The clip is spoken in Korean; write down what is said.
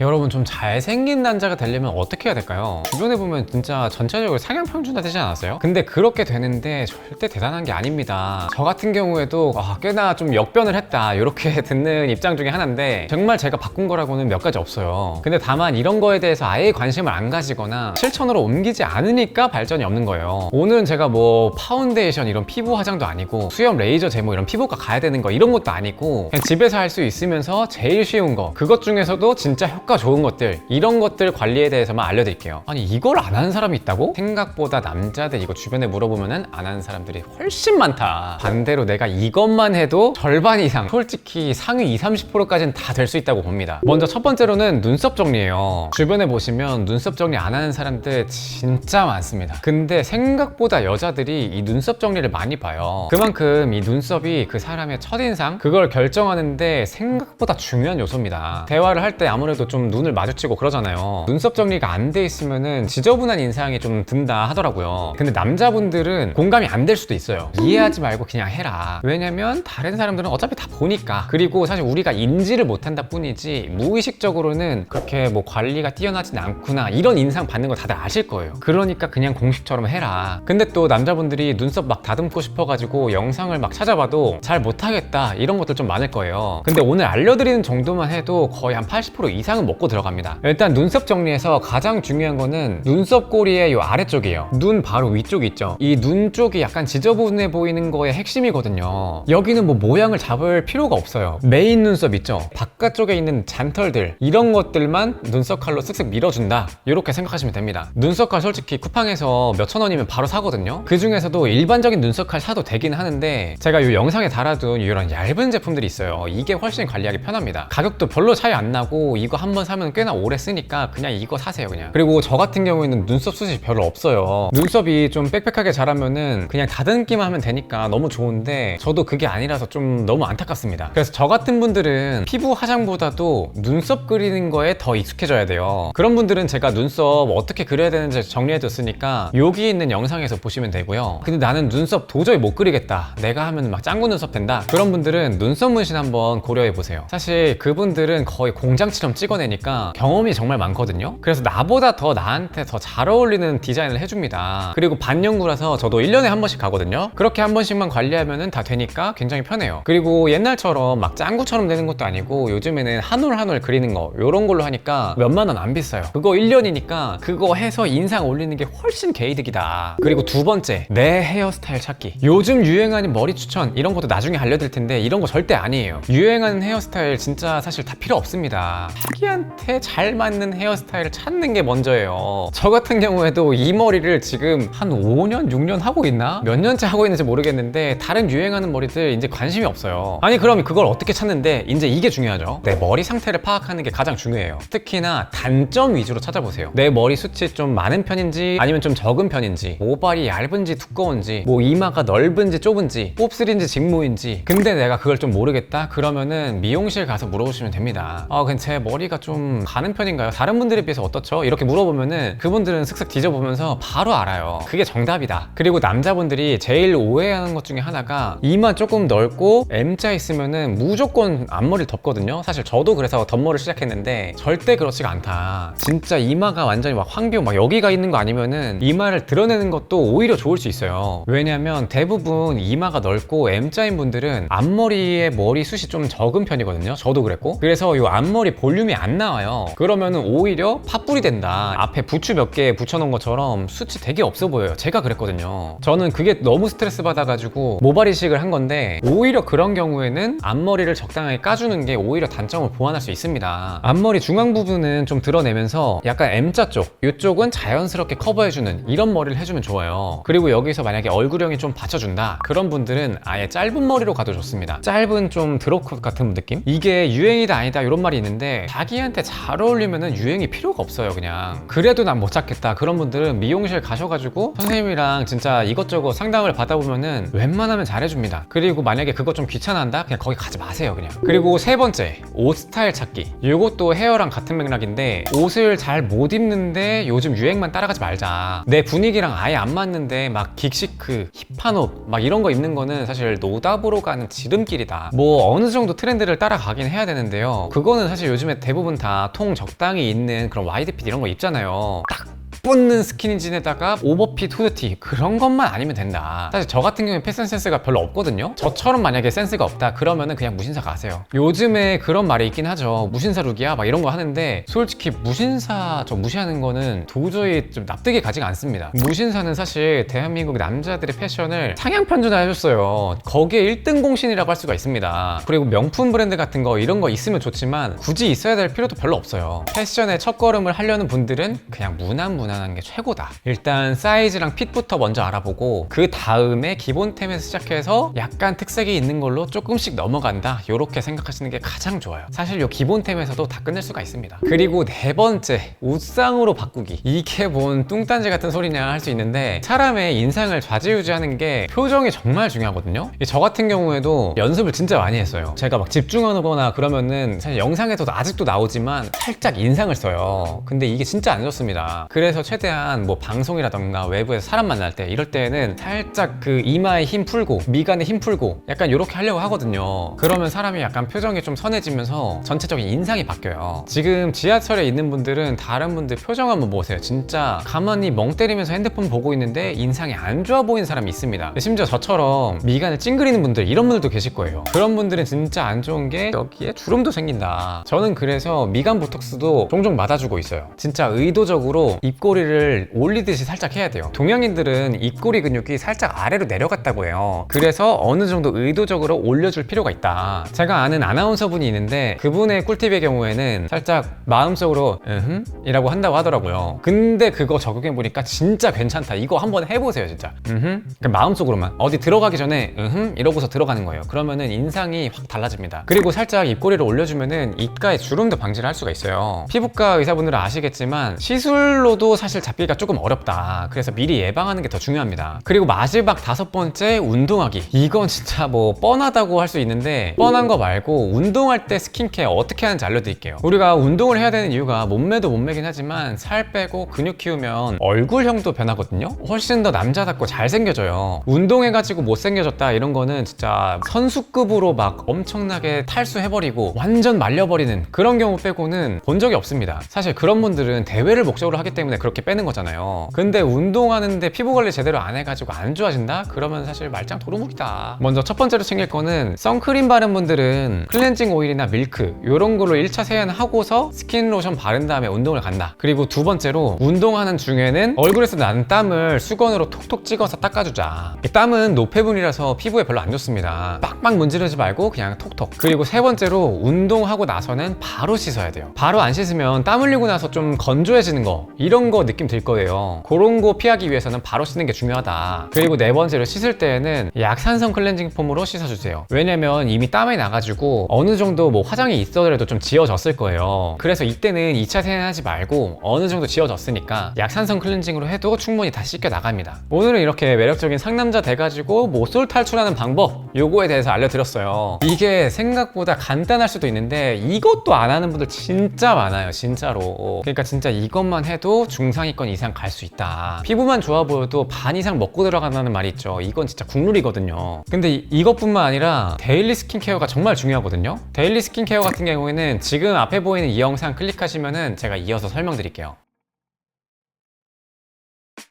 여러분 좀 잘생긴 남자가 되려면 어떻게 해야 될까요? 주변에 보면 진짜 전체적으로 상향 평준화 되지 않았어요? 근데 그렇게 되는데 절대 대단한 게 아닙니다. 저 같은 경우에도 아, 꽤나 좀 역변을 했다 이렇게 듣는 입장 중에 하나인데 정말 제가 바꾼 거라고는 몇 가지 없어요. 근데 다만 이런 거에 대해서 아예 관심을 안 가지거나 실천으로 옮기지 않으니까 발전이 없는 거예요. 오늘은 제가 뭐 파운데이션 이런 피부 화장도 아니고 수염 레이저 제모 이런 피부과 가야 되는 거 이런 것도 아니고 그냥 집에서 할 수 있으면서 제일 쉬운 거 그것 중에서도 진짜 효과 좋은 것들 이런 것들 관리에 대해서만 알려드릴게요. 아니 이걸 안 하는 사람이 있다고? 생각보다 남자들 이거 주변에 물어보면은 안 하는 사람들이 훨씬 많다. 반대로 내가 이것만 해도 절반 이상 솔직히 상위 20, 30%까지는 다 될 수 있다고 봅니다. 먼저 첫 번째로는 눈썹 정리예요. 주변에 보시면 눈썹 정리 안 하는 사람들 진짜 많습니다. 근데 생각보다 여자들이 이 눈썹 정리를 많이 봐요. 그만큼 이 눈썹이 그 사람의 첫인상 그걸 결정하는데 생각보다 중요한 요소입니다. 대화를 할 때 아무래도 좀 눈을 마주치고 그러잖아요. 눈썹 정리가 안 돼 있으면은 지저분한 인상이 좀 든다 하더라고요. 근데 남자분들은 공감이 안 될 수도 있어요. 이해하지 말고 그냥 해라. 왜냐면 다른 사람들은 어차피 다 보니까. 그리고 사실 우리가 인지를 못한다 뿐이지 무의식적으로는 그렇게 뭐 관리가 뛰어나진 않구나 이런 인상 받는 거 다들 아실 거예요. 그러니까 그냥 공식처럼 해라. 근데 또 남자분들이 눈썹 막 다듬고 싶어가지고 영상을 막 찾아봐도 잘 못하겠다 이런 것들 좀 많을 거예요. 근데 오늘 알려드리는 정도만 해도 거의 한 80% 이상 은 먹고 들어갑니다. 일단 눈썹 정리에서 가장 중요한 거는 눈썹 꼬리의 이 아래쪽이에요. 눈 바로 위쪽 있죠. 이 눈 쪽이 약간 지저분해 보이는 거의 핵심이거든요. 여기는 뭐 모양을 잡을 필요가 없어요. 메인 눈썹 있죠. 바깥쪽에 있는 잔털들 이런 것들만 눈썹 칼로 쓱쓱 밀어준다. 이렇게 생각하시면 됩니다. 눈썹 칼 솔직히 쿠팡에서 몇천 원이면 바로 사거든요. 그 중에서도 일반적인 눈썹 칼 사도 되긴 하는데 제가 이 영상에 달아둔 이런 얇은 제품들이 있어요. 이게 훨씬 관리하기 편합니다. 가격도 별로 차이 안 나고 이거 한번 사면 꽤나 오래 쓰니까 그냥 이거 사세요 그냥. 그리고 저 같은 경우에는 눈썹 숱이 별로 없어요. 눈썹이 좀 빽빽하게 자라면은 그냥 다듬기만 하면 되니까 너무 좋은데 저도 그게 아니라서 좀 너무 안타깝습니다. 그래서 저 같은 분들은 피부 화장보다도 눈썹 그리는 거에 더 익숙해져야 돼요. 그런 분들은 제가 눈썹 어떻게 그려야 되는지 정리해뒀으니까 여기 있는 영상에서 보시면 되고요. 근데 나는 눈썹 도저히 못 그리겠다. 내가 하면 막 짱구 눈썹 된다. 그런 분들은 눈썹 문신 한번 고려해 보세요. 사실 그분들은 거의 공장처럼 찍어내 니까 경험이 정말 많거든요. 그래서 나보다 더 나한테 더 잘 어울리는 디자인을 해줍니다. 그리고 반영구라서 저도 1년에 한 번씩 가거든요. 그렇게 한 번씩만 관리하면 다 되니까 굉장히 편해요. 그리고 옛날처럼 막 짱구처럼 되는 것도 아니고 요즘에는 한 올 한 올 그리는 거 이런 걸로 하니까 몇만 원 안 비싸요. 그거 1년이니까 그거 해서 인상 올리는 게 훨씬 개이득이다. 그리고 두 번째 내 헤어스타일 찾기. 요즘 유행하는 머리 추천 이런 것도 나중에 알려드릴 텐데 이런 거 절대 아니에요. 유행하는 헤어스타일 진짜 사실 다 필요 없습니다. 자기한테 잘 맞는 헤어스타일을 찾는 게 먼저예요. 저 같은 경우에도 이 머리를 지금 한 5년, 6년 하고 있나? 몇 년째 하고 있는지 모르겠는데 다른 유행하는 머리들 이제 관심이 없어요. 아니 그럼 그걸 어떻게 찾는데 이제 이게 중요하죠. 내 머리 상태를 파악하는 게 가장 중요해요. 특히나 단점 위주로 찾아보세요. 내 머리 숱이 좀 많은 편인지 아니면 좀 적은 편인지 모발이 얇은지 두꺼운지 뭐 이마가 넓은지 좁은지 곱슬인지 직모인지 근데 내가 그걸 좀 모르겠다? 그러면은 미용실 가서 물어보시면 됩니다. 아 근데 제 머리가 좀 가는 편인가요? 다른 분들에 비해서 어떻죠? 이렇게 물어보면은 그분들은 슥슥 뒤져보면서 바로 알아요. 그게 정답이다. 그리고 남자분들이 제일 오해하는 것 중에 하나가 이마 조금 넓고 M자 있으면은 무조건 앞머리를 덮거든요. 사실 저도 그래서 덮머리를 시작했는데 절대 그렇지가 않다. 진짜 이마가 완전히 막 황비호 막 여기가 있는 거 아니면은 이마를 드러내는 것도 오히려 좋을 수 있어요. 왜냐면 대부분 이마가 넓고 M자인 분들은 앞머리에 머리 숱이 좀 적은 편이거든요. 저도 그랬고. 그래서 이 앞머리 볼륨이 안 나와요. 그러면은 오히려 팥불이 된다. 앞에 부추 몇 개 붙여놓은 것처럼 숱이 되게 없어 보여요. 제가 그랬거든요. 저는 그게 너무 스트레스 받아가지고 모발 이식을 한 건데 오히려 그런 경우에는 앞머리를 적당하게 까주는 게 오히려 단점을 보완할 수 있습니다. 앞머리 중앙 부분은 좀 드러내면서 약간 M자 쪽, 이쪽은 자연스럽게 커버해주는 이런 머리를 해주면 좋아요. 그리고 여기서 만약에 얼굴형이 좀 받쳐준다. 그런 분들은 아예 짧은 머리로 가도 좋습니다. 짧은 좀 드롭컷 같은 느낌? 이게 유행이다 아니다 이런 말이 있는데 자기 한테 잘 어울리면은 유행이 필요가 없어요 그냥. 그래도 난 못 찾겠다. 그런 분들은 미용실 가셔가지고 선생님이랑 진짜 이것저것 상담을 받아보면은 웬만하면 잘해줍니다. 그리고 만약에 그거 좀 귀찮아한다? 그냥 거기 가지 마세요 그냥. 그리고 세 번째 옷 스타일 찾기. 이것도 헤어랑 같은 맥락인데 옷을 잘 못 입는데 요즘 유행만 따라가지 말자. 내 분위기랑 아예 안 맞는데 막 긱시크, 힙한 옷 막 이런 거 입는 거는 사실 노답으로 가는 지름길이다. 뭐 어느 정도 트렌드를 따라가긴 해야 되는데요. 그거는 사실 요즘에 대부분 대부분 다 통 적당히 있는 그런 와이드핏 이런 거 입잖아요. 딱 붙는 스키니진에다가 오버핏 후드티 그런 것만 아니면 된다. 사실 저 같은 경우에 패션 센스가 별로 없거든요. 저처럼 만약에 센스가 없다 그러면은 그냥 무신사 가세요. 요즘에 그런 말이 있긴 하죠. 무신사 룩이야? 막 이런 거 하는데 솔직히 무신사 저 무시하는 거는 도저히 좀 납득이 가지가 않습니다. 무신사는 사실 대한민국 남자들의 패션을 상향 편준해줬어요. 거기에 1등 공신이라고 할 수가 있습니다. 그리고 명품 브랜드 같은 거 이런 거 있으면 좋지만 굳이 있어야 될 필요도 별로 없어요. 패션의 첫걸음을 하려는 분들은 그냥 무난 무난 한게 최고다. 일단 사이즈랑 핏부터 먼저 알아보고 그 다음에 기본템에서 시작해서 약간 특색이 있는 걸로 조금씩 넘어간다. 이렇게 생각하시는 게 가장 좋아요. 사실 요 기본템에서도 다 끝낼 수가 있습니다. 그리고 네 번째 옷상으로 바꾸기. 이게 뭔 뚱딴지 같은 소리냐 할 수 있는데 사람의 인상을 좌지우지하는 게 표정이 정말 중요하거든요. 저 같은 경우에도 연습을 진짜 많이 했어요. 제가 막 집중하거나 그러면은 사실 영상에서도 아직도 나오지만 살짝 인상을 써요. 근데 이게 진짜 안 좋습니다. 그래서 최대한 뭐 방송이라던가 외부에서 사람 만날 때 이럴 때는 살짝 그 이마에 힘 풀고 미간에 힘 풀고 약간 이렇게 하려고 하거든요. 그러면 사람이 약간 표정이 좀 선해지면서 전체적인 인상이 바뀌어요. 지금 지하철에 있는 분들은 다른 분들 표정 한번 보세요. 진짜 가만히 멍 때리면서 핸드폰 보고 있는데 인상이 안 좋아 보이는 사람이 있습니다. 심지어 저처럼 미간을 찡그리는 분들 이런 분들도 계실 거예요. 그런 분들은 진짜 안 좋은 게 여기에 주름도 생긴다. 저는 그래서 미간 보톡스도 종종 맞아주고 있어요. 진짜 의도적으로 입 꼬리를 올리듯이 살짝 해야 돼요. 동양인들은 입꼬리 근육이 살짝 아래로 내려갔다고 해요. 그래서 어느 정도 의도적으로 올려줄 필요가 있다. 제가 아는 아나운서 분이 있는데 그분의 꿀팁의 경우에는 살짝 마음속으로 으흠? 이라고 한다고 하더라고요. 근데 그거 적용해 보니까 진짜 괜찮다. 이거 한번 해보세요 진짜. 으흠? 그 마음속으로만. 어디 들어가기 전에 으흠? 이러고서 들어가는 거예요. 그러면은 인상이 확 달라집니다. 그리고 살짝 입꼬리를 올려주면은 입가에 주름도 방지를 할 수가 있어요. 피부과 의사분들은 아시겠지만 시술로도 사실 잡기가 조금 어렵다. 그래서 미리 예방하는 게 더 중요합니다. 그리고 마지막 다섯 번째 운동하기. 이건 진짜 뭐 뻔하다고 할 수 있는데 뻔한 거 말고 운동할 때 스킨케어 어떻게 하는지 알려드릴게요. 우리가 운동을 해야 되는 이유가 몸매도 몸매긴 하지만 살 빼고 근육 키우면 얼굴형도 변하거든요. 훨씬 더 남자답고 잘생겨져요. 운동해가지고 못생겨졌다 이런 거는 진짜 선수급으로 막 엄청나게 탈수해버리고 완전 말려버리는 그런 경우 빼고는 본 적이 없습니다. 사실 그런 분들은 대회를 목적으로 하기 때문에 그 렇게 빼는 거잖아요. 근데 운동하는데 피부 관리 제대로 안 해가지고 안 좋아진다? 그러면 사실 말짱 도루묵이다. 먼저 첫 번째로 챙길 거는 선크림 바른 분들은 클렌징 오일이나 밀크 이런 걸로 1차 세안하고서 스킨 로션 바른 다음에 운동을 간다. 그리고 두 번째로 운동하는 중에는 얼굴에서 나는 땀을 수건으로 톡톡 찍어서 닦아주자. 이 땀은 노폐분이라서 피부에 별로 안 좋습니다. 빡빡 문지르지 말고 그냥 톡톡. 그리고 세 번째로 운동하고 나서는 바로 씻어야 돼요. 바로 안 씻으면 땀 흘리고 나서 좀 건조해지는 거 이런 거 느낌 들 거예요. 그런 거 피하기 위해서는 바로 씻는 게 중요하다. 그리고 네 번째로 씻을 때에는 약산성 클렌징 폼으로 씻어주세요. 왜냐면 이미 땀이 나가지고 어느 정도 뭐 화장이 있어더라도 좀 지워졌을 거예요. 그래서 이때는 2차 세안하지 말고 어느 정도 지워졌으니까 약산성 클렌징으로 해도 충분히 다 씻겨 나갑니다. 오늘은 이렇게 매력적인 상남자 돼가지고 모쏠 탈출하는 방법 요거에 대해서 알려드렸어요. 이게 생각보다 간단할 수도 있는데 이것도 안 하는 분들 진짜 많아요 진짜로. 그러니까 진짜 이것만 해도 중상위권 이상 갈 수 있다. 피부만 좋아 보여도 반 이상 먹고 들어간다는 말이 있죠. 이건 진짜 국룰이거든요. 근데 이, 이것뿐만 아니라 데일리 스킨케어가 정말 중요하거든요. 데일리 스킨케어 같은 경우에는 지금 앞에 보이는 이 영상 클릭하시면은 제가 이어서 설명드릴게요